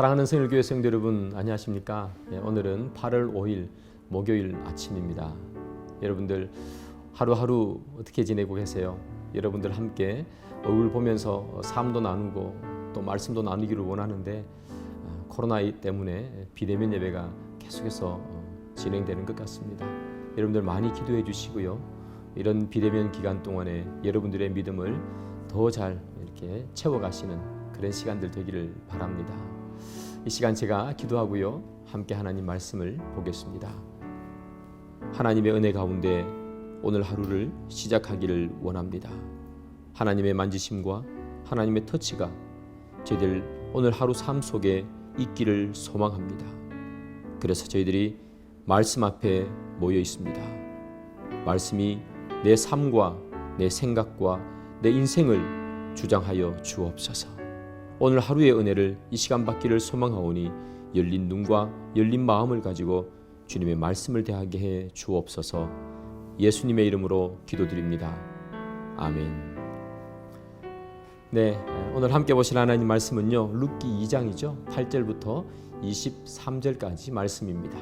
사랑하는 성일교회 성도 여러분 안녕하십니까? 예, 오늘은 8월 5일 목요일 아침입니다. 여러분들 하루하루 어떻게 지내고 계세요? 여러분들 함께 얼굴 보면서 삶도 나누고 또 말씀도 나누기를 원하는데 아, 코로나 때문에 비대면 예배가 계속해서 어, 진행되는 것 같습니다. 여러분들 많이 기도해 주시고요. 이런 비대면 기간 동안에 여러분들의 믿음을 더 잘 이렇게 채워가시는 그런 시간들 되기를 바랍니다. 이 시간 제가 기도하고요. 함께 하나님 말씀을 보겠습니다. 하나님의 은혜 가운데 오늘 하루를 시작하기를 원합니다. 하나님의 만지심과 하나님의 터치가 저희들 오늘 하루 삶 속에 있기를 소망합니다. 그래서 저희들이 말씀 앞에 모여 있습니다. 말씀이 내 삶과 내 생각과 내 인생을 주장하여 주옵소서. 오늘 하루의 은혜를 이 시간 받기를 소망하오니 열린 눈과 열린 마음을 가지고 주님의 말씀을 대하게 해 주옵소서. 예수님의 이름으로 기도드립니다. 아멘. 네, 오늘 함께 보실 하나님 말씀은요. 룻기 2장이죠. 8절부터 23절까지 말씀입니다.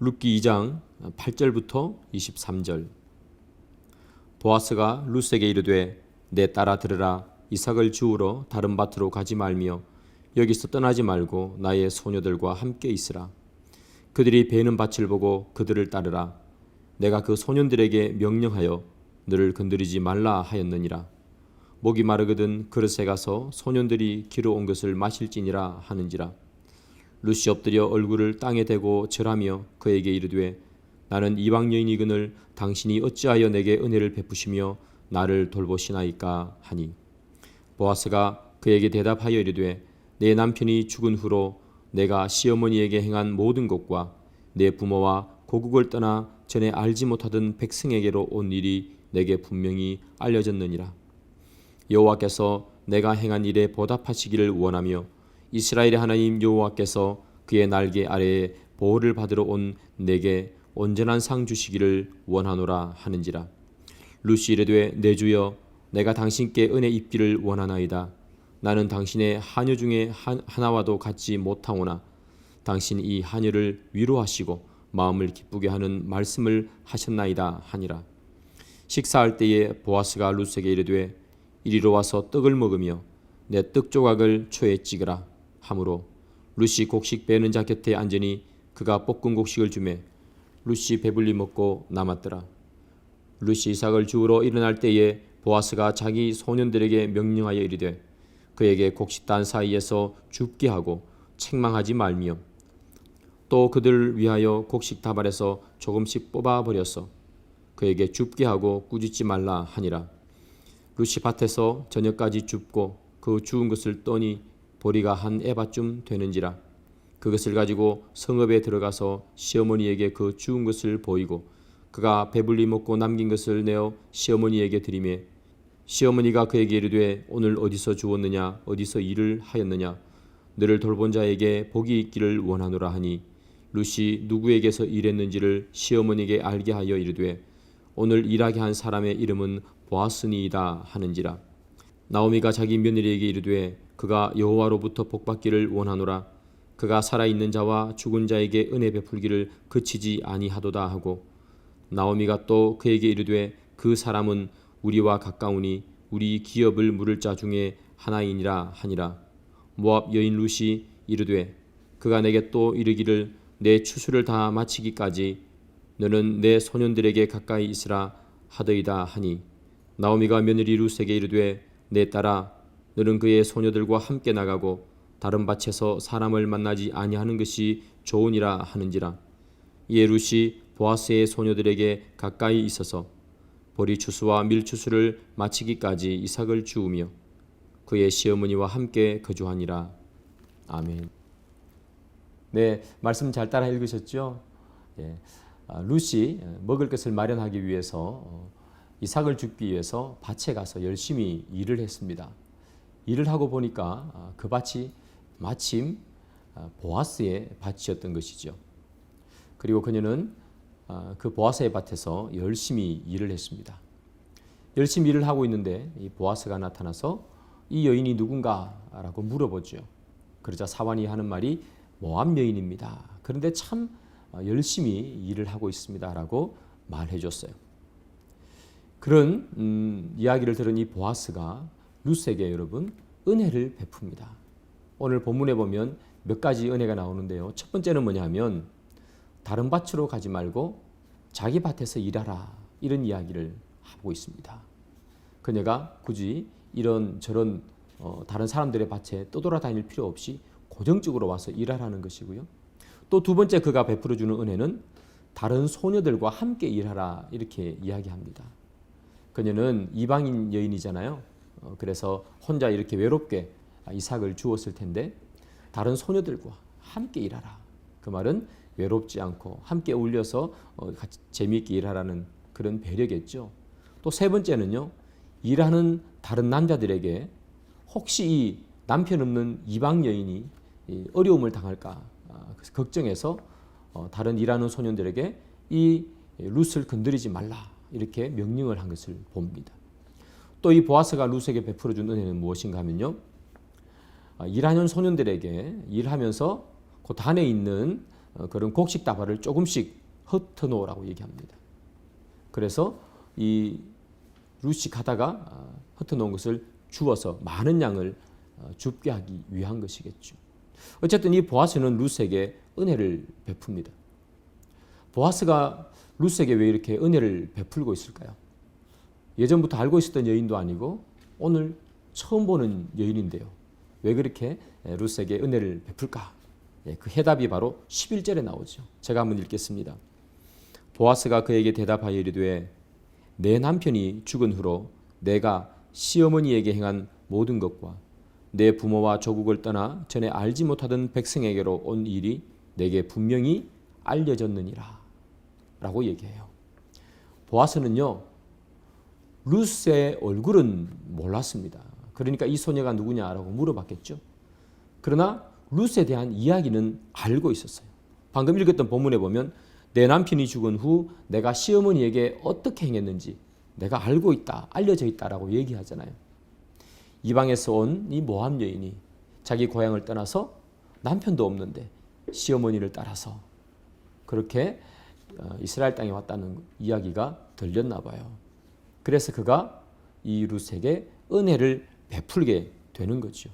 룻기 2장 8절부터 23절. 보아스가 룻에게 이르되 내 따라 들으라 이삭을 주우러 다른 밭으로 가지 말며 여기서 떠나지 말고 나의 소녀들과 함께 있으라. 그들이 베는 밭을 보고 그들을 따르라. 내가 그 소년들에게 명령하여 너를 건드리지 말라 하였느니라. 목이 마르거든 그릇에 가서 소년들이 길어 온 것을 마실지니라 하는지라. 루시 엎드려 얼굴을 땅에 대고 절하며 그에게 이르되 나는 이방 여인이거늘 당신이 어찌하여 내게 은혜를 베푸시며 나를 돌보시나이까 하니 보아스가 그에게 대답하여 이르되 내 남편이 죽은 후로 내가 시어머니에게 행한 모든 것과 내 부모와 고국을 떠나 전에 알지 못하던 백성에게로 온 일이 내게 분명히 알려졌느니라. 여호와께서 내가 행한 일에 보답하시기를 원하며 이스라엘의 하나님 여호와께서 그의 날개 아래에 보호를 받으러 온 내게 온전한 상 주시기를 원하노라 하는지라. 루시 이르되 내 주여 내가 당신께 은혜 입기를 원하나이다. 나는 당신의 하녀 중에 하나와도 같지 못하오나 당신 이 하녀를 위로하시고 마음을 기쁘게 하는 말씀을 하셨나이다 하니라. 식사할 때에 보아스가 루스에게 이르되 이리로 와서 떡을 먹으며 내 떡 조각을 초에 찍으라 하므로 루시 곡식 베는 자 곁에 앉으니 그가 볶은 곡식을 주매 루시 배불리 먹고 남았더라. 루시 이삭을 주우러 일어날 때에 보아스가 자기 소년들에게 명령하여 이르되 그에게 곡식단 사이에서 죽게 하고 책망하지 말며 또 그들을 위하여 곡식 다발에서 조금씩 뽑아 버렸어 그에게 줍게 하고 꾸짖지 말라 하니라. 루시 밭에서 저녁까지 줍고 그 주운 것을 떠니 보리가 한 에바쯤 되는지라. 그것을 가지고 성읍에 들어가서 시어머니에게 그 주운 것을 보이고 그가 배불리 먹고 남긴 것을 내어 시어머니에게 드리매 시어머니가 그에게 이르되 오늘 어디서 주었느냐? 어디서 일을 하였느냐? 너를 돌본 자에게 복이 있기를 원하노라 하니. 루시 누구에게서 일했는지를 시어머니에게 알게 하여 이르되 오늘 일하게 한 사람의 이름은 보아스니이다 하는지라. 나오미가 자기 며느리에게 이르되 그가 여호와로부터 복받기를 원하노라. 그가 살아 있는 자와 죽은 자에게 은혜 베풀기를 그치지 아니하도다 하고. 나오미가 또 그에게 이르되 그 사람은 우리와 가까우니 우리 기업을 물을 자 중에 하나이니라 하니라. 모압 여인 루시 이르되 그가 내게 또 이르기를 내 추수를 다 마치기까지 너는 내 소년들에게 가까이 있으라 하더이다 하니. 나오미가 며느리 루스에게 이르되 내 딸아 너는 그의 소녀들과 함께 나가고 다른 밭에서 사람을 만나지 아니하는 것이 좋으니라 하는지라. 이에 루시 보아스의 소녀들에게 가까이 있어서 보리 추수와 밀 추수를 마치기까지 이삭을 주우며 그의 시어머니와 함께 거주하니라 아멘. 네 말씀 잘 따라 읽으셨죠? 예. 아, 루시 먹을 것을 마련하기 위해서 어, 이삭을 죽기 위해서 밭에 가서 열심히 일을 했습니다. 일을 하고 보니까 아, 그 밭이 마침 아, 보아스의 밭이었던 것이죠. 그리고 그녀는 그 보아스의 밭에서 열심히 일을 했습니다. 열심히 일을 하고 있는데 이 보아스가 나타나서 이 여인이 누군가라고 물어보죠. 그러자 사환이 하는 말이 모압 여인입니다. 그런데 참 어, 열심히 일을 하고 있습니다라고 말해 줬어요. 그런 음, 이야기를 들은 이 보아스가 루스에게 여러분 은혜를 베풉니다. 오늘 본문에 보면 몇 가지 은혜가 나오는데요. 첫 번째는 뭐냐면 다른 밭으로 가지 말고 자기 밭에서 일하라 이런 이야기를 하고 있습니다. 그녀가 굳이 이런 저런 어, 다른 사람들의 밭에 떠돌아다닐 필요 없이 고정적으로 와서 일하라는 것이고요. 또 두 번째 그가 베풀어 주는 은혜는 다른 소녀들과 함께 일하라 이렇게 이야기합니다. 그녀는 이방인 여인이잖아요. 어, 그래서 혼자 이렇게 외롭게 이삭을 주었을 텐데 다른 소녀들과 함께 일하라. 그 말은 외롭지 않고 함께 어울려서 어, 같이 재미있게 일하라는 그런 배려겠죠. 또 세 번째는요. 일하는 다른 남자들에게 혹시 이 남편 없는 이방 여인이 어려움을 당할까 아, 걱정해서 어, 다른 일하는 소년들에게 이 룻을 건드리지 말라 이렇게 명령을 한 것을 봅니다. 또 이 보아스가 룻에게 베풀어 준 은혜는 무엇인가 하면요. 아, 일하는 소년들에게 일하면서 그 단에 있는 어, 그런 곡식 다발을 조금씩 흩어 놓으라고 얘기합니다. 그래서 이 룻이 가다가 아, 흩어 놓은 것을 주어서 많은 양을 어, 줍게 하기 위한 것이겠죠. 어쨌든 이 보아스는 룻에게 은혜를 베풉니다. 보아스가 룻에게 왜 이렇게 은혜를 베풀고 있을까요? 예전부터 알고 있었던 여인도 아니고 오늘 처음 보는 여인인데요. 왜 그렇게 룻에게 은혜를 베풀까? 예, 그 해답이 바로 11절에 나오죠. 제가 한번 읽겠습니다. 보아스가 그에게 대답하여 이르되 내 남편이 죽은 후로 내가 시어머니에게 행한 모든 것과 내 부모와 조국을 떠나 전에 알지 못하던 백성에게로 온 일이 내게 분명히 알려졌느니라 라고 얘기해요. 보아스는요 루스의 얼굴은 몰랐습니다. 그러니까 이 소녀가 누구냐라고 물어봤겠죠. 그러나 루스에 대한 이야기는 알고 있었어요. 방금 읽었던 본문에 보면 내 남편이 죽은 후 내가 시어머니에게 어떻게 행했는지 내가 알고 있다, 알려져 있다라고 얘기하잖아요. 이방에서 온 이 모함 여인이 자기 고향을 떠나서 남편도 없는데 시어머니를 따라서 그렇게 어, 이스라엘 땅에 왔다는 이야기가 들렸나 봐요. 그래서 그가 이 룻에게 은혜를 베풀게 되는 거죠.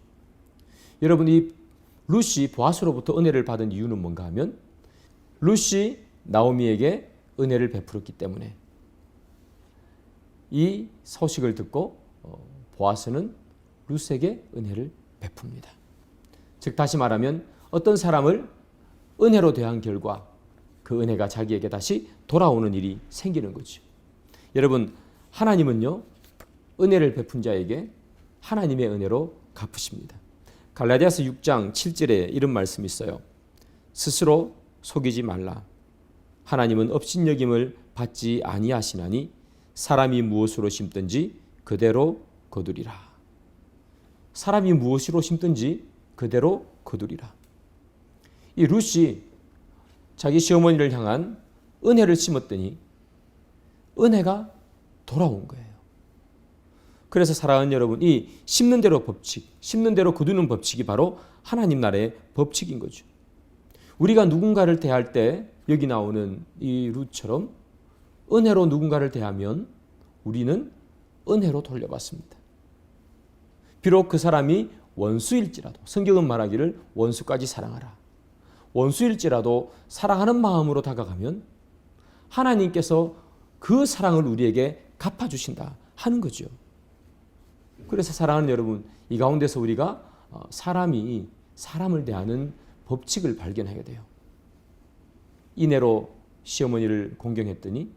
여러분 이 룻이 보아스로부터 은혜를 받은 이유는 뭔가 하면 룻이 나오미에게 은혜를 베풀었기 때문에 이 소식을 듣고 어, 보아스는 룻에게 은혜를 베풉니다. 즉 다시 말하면 어떤 사람을 은혜로 대한 결과 그 은혜가 자기에게 다시 돌아오는 일이 생기는 거죠. 여러분 하나님은요 은혜를 베푼 자에게 하나님의 은혜로 갚으십니다. 갈라디아서 6장 7절에 이런 말씀이 있어요. 스스로 속이지 말라. 하나님은 업신여김을 받지 아니하시나니 사람이 무엇으로 심든지 그대로 거두리라. 사람이 무엇으로 심든지 그대로 거두리라. 이 룻이 자기 시어머니를 향한 은혜를 심었더니 은혜가 돌아온 거예요. 그래서 사랑하는 여러분, 이 심는 대로 법칙, 심는 대로 거두는 법칙이 바로 하나님 나라의 법칙인 거죠. 우리가 누군가를 대할 때 여기 나오는 이 룻처럼 은혜로 누군가를 대하면 우리는 은혜로 돌려받습니다. 비록 그 사람이 원수일지라도 성경은 말하기를 원수까지 사랑하라. 원수일지라도 사랑하는 마음으로 다가가면 하나님께서 그 사랑을 우리에게 갚아주신다 하는 거죠. 그래서 사랑하는 여러분, 이 가운데서 우리가 어, 사람이 사람을 대하는 법칙을 발견하게 돼요. 이내로 시어머니를 공경했더니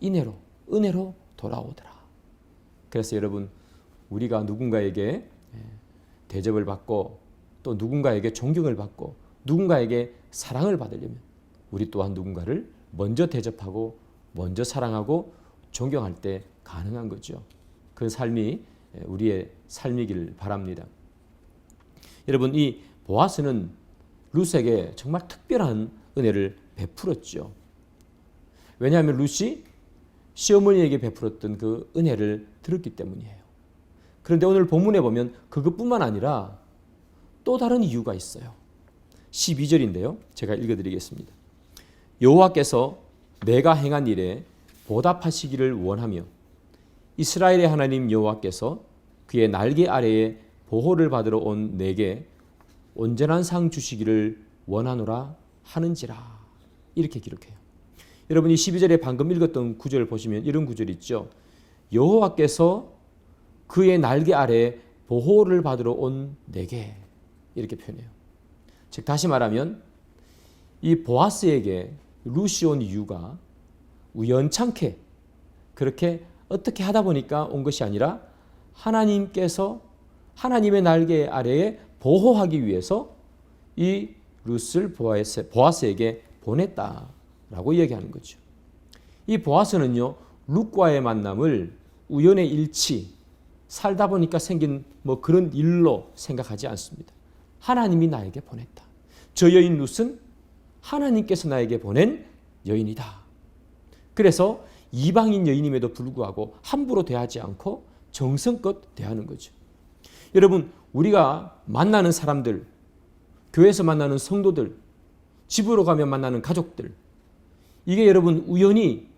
이내로 은혜로 돌아오더라. 그래서 여러분 우리가 누군가에게 예, 대접을 받고 또 누군가에게 존경을 받고 누군가에게 사랑을 받으려면 우리 또한 누군가를 먼저 대접하고 먼저 사랑하고 존경할 때 가능한 거죠. 그 삶이 예, 우리의 삶이길 바랍니다. 여러분 이 보아스는 룻에게 정말 특별한 은혜를 베풀었죠. 왜냐하면 룻이 시어머니에게 베풀었던 그 은혜를 들었기 때문이에요. 그런데 오늘 본문에 보면 그것뿐만 아니라 또 다른 이유가 있어요. 12절인데요. 제가 읽어 드리겠습니다. 여호와께서 내가 행한 일에 보답하시기를 원하며 이스라엘의 하나님 여호와께서 그의 날개 아래에 보호를 받으러 온 내게 온전한 상 주시기를 원하노라 하는지라 이렇게 기록해요. 여러분이 12절에 방금 읽었던 구절 보시면 이런 구절 있죠. 여호와께서 그의 날개 아래 보호를 받으러 온 내게 이렇게 표현해요. 즉 다시 말하면 이 보아스에게 루시 온 이유가 우연찮게 그렇게 어떻게 하다 보니까 온 것이 아니라 하나님께서 하나님의 날개 아래에 보호하기 위해서 이 루스를 보아스, 보아스에게 보냈다라고 이야기하는 거죠. 이 보아스는요 룩과의 만남을 우연의 일치 살다 보니까 생긴 뭐 그런 일로 생각하지 않습니다. 하나님이 나에게 보냈다. 저 여인 룻은 하나님께서 나에게 보낸 여인이다. 그래서 이방인 여인임에도 불구하고 함부로 대하지 않고 정성껏 대하는 거죠. 여러분, 우리가 만나는 사람들, 교회에서 만나는 성도들, 집으로 가면 만나는 가족들, 이게 여러분 우연히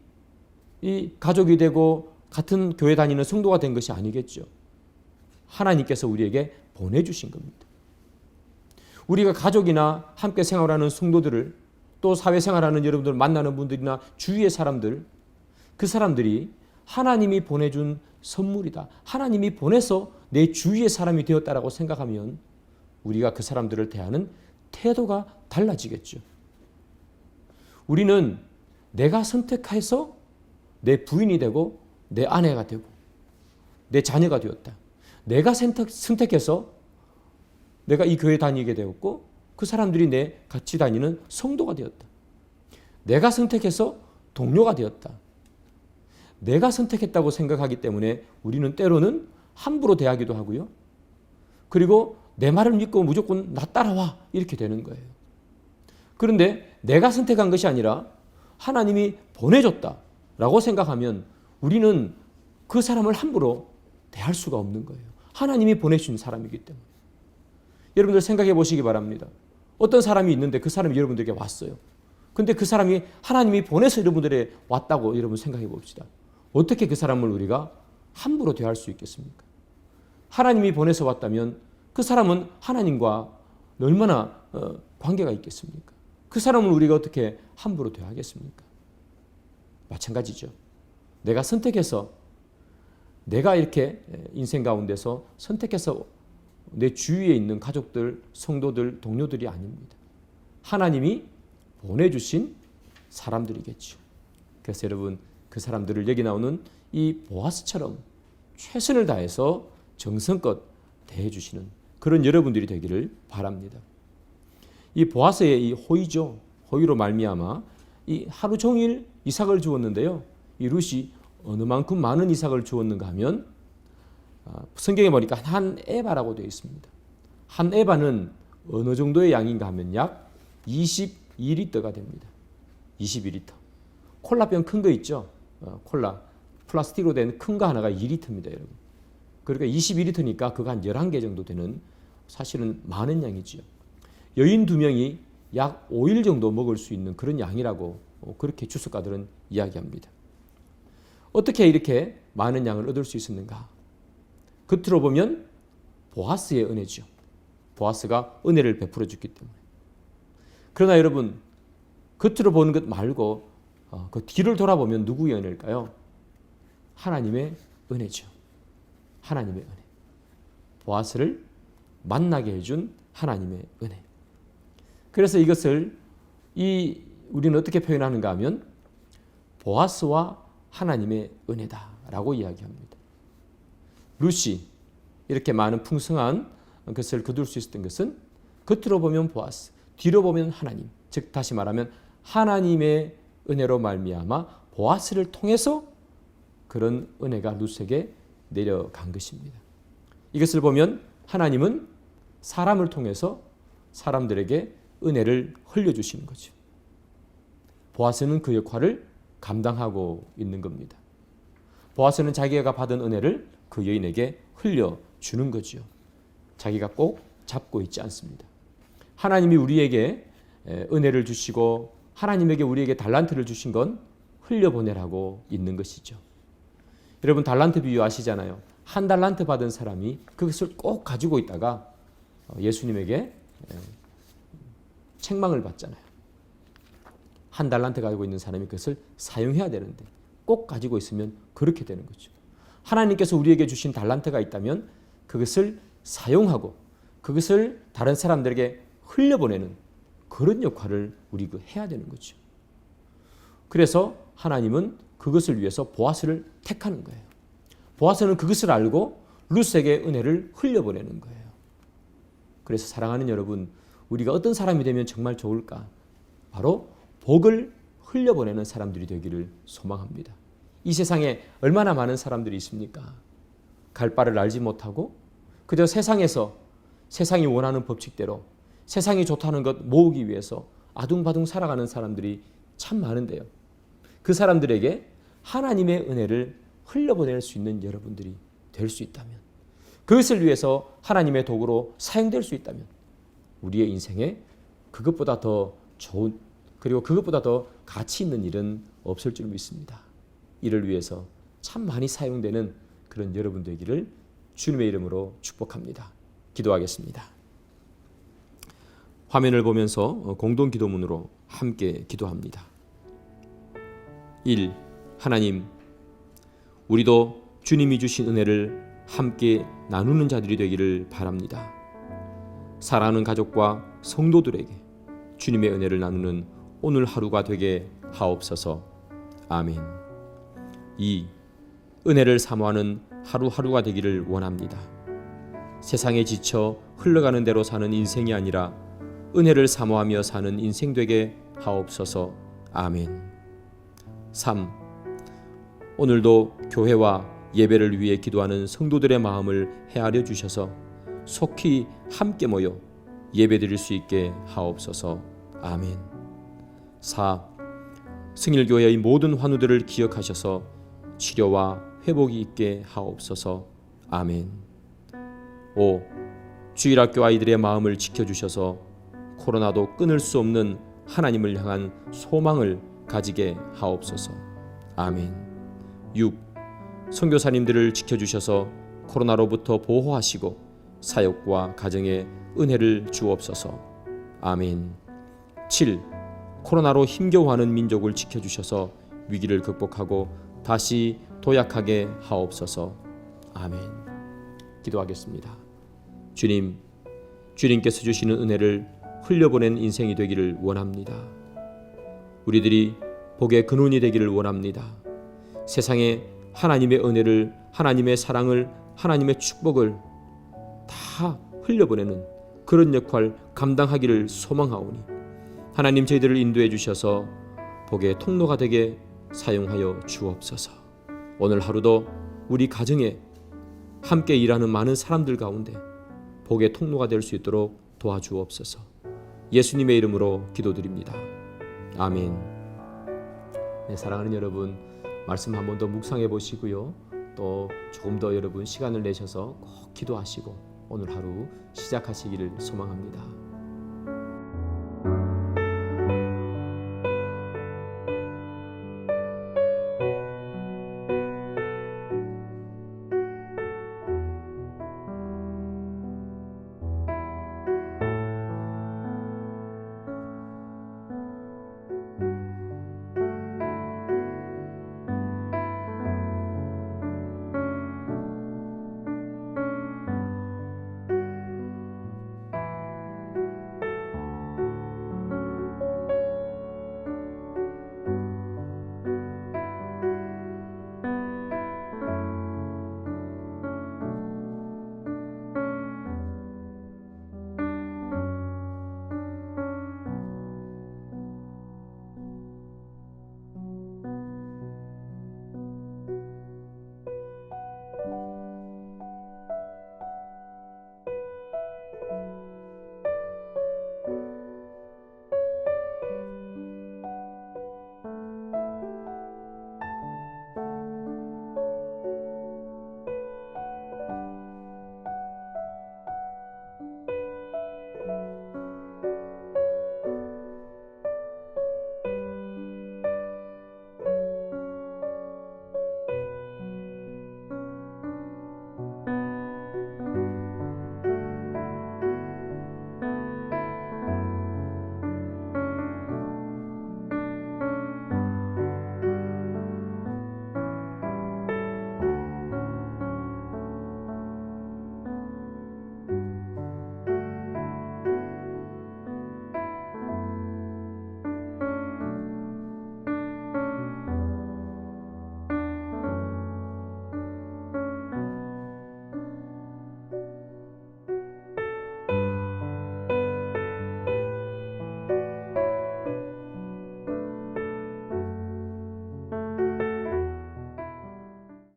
이 가족이 되고 같은 교회 다니는 성도가 된 것이 아니겠죠. 하나님께서 우리에게 보내주신 겁니다. 우리가 가족이나 함께 생활하는 성도들을 또 사회생활하는 여러분들 만나는 분들이나 주위의 사람들 그 사람들이 하나님이 보내준 선물이다. 하나님이 보내서 내 주위의 사람이 되었다라고 생각하면 우리가 그 사람들을 대하는 태도가 달라지겠죠. 우리는 내가 선택해서 내 부인이 되고 내 아내가 되고 내 자녀가 되었다. 내가 선택, 선택해서 내가 이 교회 다니게 되었고 그 사람들이 내 같이 다니는 성도가 되었다. 내가 선택해서 동료가 되었다. 내가 선택했다고 생각하기 때문에 우리는 때로는 함부로 대하기도 하고요. 그리고 내 말을 믿고 무조건 나 따라와 이렇게 되는 거예요. 그런데 내가 선택한 것이 아니라 하나님이 보내줬다라고 생각하면 우리는 그 사람을 함부로 대할 수가 없는 거예요. 하나님이 보내주신 사람이기 때문에. 여러분들 생각해 보시기 바랍니다. 어떤 사람이 있는데 그 사람이 여러분들에게 왔어요. 근데 그 사람이 하나님이 보내서 여러분들에 왔다고 여러분 생각해 봅시다. 어떻게 그 사람을 우리가 함부로 대할 수 있겠습니까? 하나님이 보내서 왔다면 그 사람은 하나님과 얼마나 어, 관계가 있겠습니까? 그 사람을 우리가 어떻게 함부로 대하겠습니까? 마찬가지죠. 내가 선택해서 내가 이렇게 인생 가운데서 선택해서 내 주위에 있는 가족들, 성도들, 동료들이 아닙니다. 하나님이 보내주신 사람들이겠죠. 그래서 여러분 그 사람들을 여기 나오는 이 보아스처럼 최선을 다해서 정성껏 대해 주시는 그런 여러분들이 되기를 바랍니다. 이 보아스의 이 호의죠. 호의로 말미암아 이 하루 종일 이삭을 주었는데요. 이 룻이 어느 만큼 많은 이삭을 주었는가 하면 아, 성경에 보니까 한 에바라고 되어 있습니다. 한 에바는 어느 정도의 양인가 하면 약 22리터가 됩니다. 22리터. 콜라병 큰 거 있죠? 어, 콜라. 플라스틱으로 된 큰 거 하나가 2리터입니다, 여러분. 그러니까 22리터니까 그거 한 11개 정도 되는 사실은 많은 양이지요. 여인 두 명이 약 5일 정도 먹을 수 있는 그런 양이라고 어, 그렇게 주석가들은 이야기합니다. 어떻게 이렇게 많은 양을 얻을 수 있었는가? 겉으로 보면 보아스의 은혜죠. 보아스가 은혜를 베풀어 줬기 때문에. 그러나 여러분 겉으로 보는 것 말고 어, 그 뒤를 돌아보면 누구의 은혜일까요? 하나님의 은혜죠. 하나님의 은혜. 보아스를 만나게 해준 하나님의 은혜. 그래서 이것을 이 우리는 어떻게 표현하는가 하면 보아스와 하나님의 은혜다라고 이야기합니다. 루시 이렇게 많은 풍성한 것을 거둘 수 있었던 것은 겉으로 보면 보아스, 뒤로 보면 하나님. 즉 다시 말하면 하나님의 은혜로 말미암아 보아스를 통해서 그런 은혜가 루스에게 내려간 것입니다. 이것을 보면 하나님은 사람을 통해서 사람들에게 은혜를 흘려주시는 거죠. 보아스는 그 역할을 감당하고 있는 겁니다. 보아스는 자기가 받은 은혜를 그 여인에게 흘려주는 거죠. 자기가 꼭 잡고 있지 않습니다. 하나님이 우리에게 에, 은혜를 주시고 하나님에게 우리에게 달란트를 주신 건 흘려보내라고 있는 것이죠. 여러분 달란트 비유 아시잖아요. 한 달란트 받은 사람이 그것을 꼭 가지고 있다가 어, 예수님에게 에, 책망을 받잖아요. 한 달란트 가지고 있는 사람이 그것을 사용해야 되는데 꼭 가지고 있으면 그렇게 되는 거죠. 하나님께서 우리에게 주신 달란트가 있다면 그것을 사용하고 그것을 다른 사람들에게 흘려보내는 그런 역할을 우리가 해야 되는 거죠. 그래서 하나님은 그것을 위해서 보아스를 택하는 거예요. 보아스는 그것을 알고 루스에게 은혜를 흘려보내는 거예요. 그래서 사랑하는 여러분, 우리가 어떤 사람이 되면 정말 좋을까? 바로 복을 흘려보내는 사람들이 되기를 소망합니다. 이 세상에 얼마나 많은 사람들이 있습니까? 갈 바를 알지 못하고 그저 세상에서 세상이 원하는 법칙대로 세상이 좋다는 것 모으기 위해서 아둥바둥 살아가는 사람들이 참 많은데요. 그 사람들에게 하나님의 은혜를 흘려보낼 수 있는 여러분들이 될 수 있다면 그것을 위해서 하나님의 도구로 사용될 수 있다면 우리의 인생에 그것보다 더 좋은 그리고 그것보다 더 가치 있는 일은 없을 줄 믿습니다. 이를 위해서 참 많이 사용되는 그런 여러분 되기를 주님의 이름으로 축복합니다. 기도하겠습니다. 화면을 보면서 공동 기도문으로 함께 기도합니다. 1. 하나님, 우리도 주님이 주신 은혜를 함께 나누는 자들이 되기를 바랍니다. 사랑하는 가족과 성도들에게 주님의 은혜를 나누는 오늘 하루가 되게 하옵소서. 아멘. 2. 은혜를 사모하는 하루하루가 되기를 원합니다. 세상에 지쳐 흘러가는 대로 사는 인생이 아니라 은혜를 사모하며 사는 인생 되게 하옵소서. 아멘. 3. 오늘도 교회와 예배를 위해 기도하는 성도들의 마음을 헤아려 주셔서 속히 함께 모여 예배드릴 수 있게 하옵소서. 아멘. 4. 승일교회의 모든 환우들을 기억하셔서 치료와 회복이 있게 하옵소서. 아멘. 5. 주일학교 아이들의 마음을 지켜주셔서 코로나도 끊을 수 없는 하나님을 향한 소망을 가지게 하옵소서. 아멘. 6. 선교사님들을 지켜주셔서 코로나로부터 보호하시고 사역과 가정에 은혜를 주옵소서. 아멘. 7. 코로나로 힘겨워하는 민족을 지켜주셔서 위기를 극복하고 다시 도약하게 하옵소서. 아멘. 기도하겠습니다. 주님, 주님께서 주시는 은혜를 흘려보낸 인생이 되기를 원합니다. 우리들이 복의 근원이 되기를 원합니다. 세상에 하나님의 은혜를, 하나님의 사랑을, 하나님의 축복을 다 흘려보내는 그런 역할 감당하기를 소망하오니 하나님 저희들을 인도해 주셔서 복의 통로가 되게 사용하여 주옵소서. 오늘 하루도 우리 가정에 함께 일하는 많은 사람들 가운데 복의 통로가 될 수 있도록 도와주옵소서. 예수님의 이름으로 기도드립니다. 아멘. 네, 사랑하는 여러분, 말씀 한 번 더 묵상해 보시고요. 또 조금 더 여러분 시간을 내셔서 꼭 기도하시고 오늘 하루 시작하시기를 소망합니다.